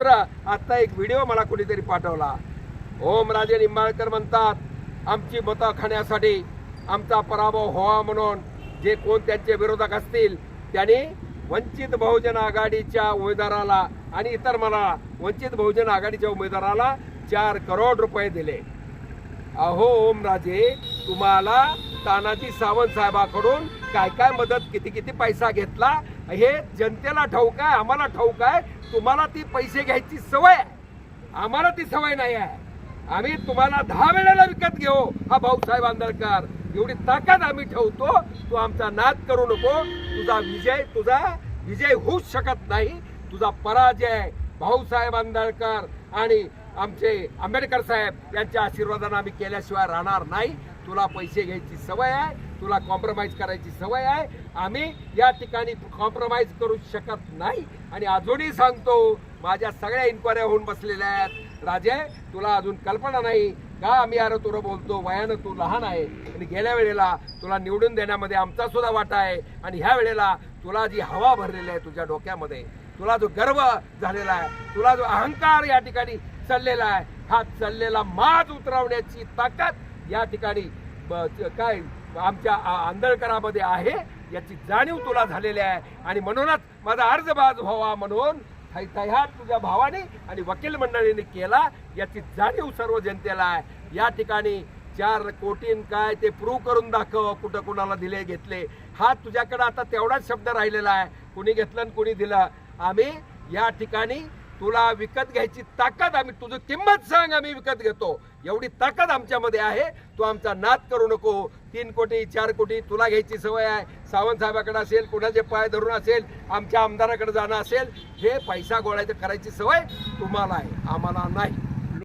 आत्ता आता एक व्हिडिओ मला कोणीतरी पाठवला. ओम राजे निंबाळकर म्हणतात आमची मतं खाण्यासाठी आमचा पराभव व्हावा म्हणून जे कोण त्यांचे विरोधक असतील त्यांनी वंचित बहुजन आघाडीच्या उमेदवाराला आणि इतर मला वंचित बहुजन आघाडीच्या उमेदवाराला चार करोड रुपये दिले. अहो ओमराजे तुम्हाला तानाजी सावंत साहेबाकडून काय काय मदत किती किती पैसा घेतला? हे जनतेला ठाऊक आहे आम्हाला ठाऊक आहे तुम्हाला ती पैसे घ्यायची सवय आहे. आम्हाला ती सवय नाही आहे. आम्ही तुम्हाला दहा वेळेला विकत घेऊ हा भाऊसाहेब आंदळकर एवढी ताकद आम्ही ठेवतो तू आमचा नाद करू नको. तुझा विजय तुझा विजय होऊच शकत नाही. तुझा पराजय भाऊसाहेब आंदळकर आणि आमचे आंबेडकर साहेब यांच्या आशीर्वादानं आम्ही केल्याशिवाय राहणार नाही. तुला पैसे घ्यायची सवय आहे तुला कॉम्प्रोमाइज करायची सवय आहे. आम्ही या ठिकाणी कॉम्प्रोमाइज करू शकत नाही. आणि अजूनही सांगतो माझ्या सगळ्या इन्क्वायऱ्या होऊन बसलेल्या आहेत. राजे तुला अजून कल्पना नाही का आम्ही अरे तुला बोलतो वयानं तू लहान आहे. आणि गेल्या वेळेला तुला निवडून देण्यामध्ये आमचा सुद्धा वाटा आहे. आणि ह्या वेळेला तुला जी हवा भरलेली आहे तुझ्या डोक्यामध्ये तुला जो गर्व झालेला आहे तुला जो अहंकार या ठिकाणी चाललेला आहे हा चाललेला माज उतरवण्याची ताकद या ठिकाणी काय आमच्या आंदळकरामध्ये आहे. याची जाणीव तुला झालेली आहे. आणि म्हणूनच माझा अर्जबाज व्हावा म्हणून ह्यात तुझ्या भावाने आणि वकील मंडळीने केला. याची जाणीव सर्व जनतेला आहे. या ठिकाणी चार कोटीन काय ते प्रूव्ह करून दाखव. कुठं कुणाला दिले घेतले. हा तुझ्याकडे आता तेवढाच शब्द राहिलेला आहे. कुणी घेतलं आणि कुणी दिलं. आम्ही या ठिकाणी तुला विकत घ्यायची ताकद आम्ही तुझं किंमत सांग आम्ही विकत घेतो. एवढी ताकद आमच्यामध्ये आहे. तू आमचा नाद करू नको. तीन कोटी चार कोटी तुला घ्यायची सवय आहे. सावंतसाहेबाकडे असेल कुणाचे पाय धरून असेल आमच्या आमदाराकडे जाणं असेल हे पैसा गोळायचं करायची सवय तुम्हाला आहे. आम्हाला नाही.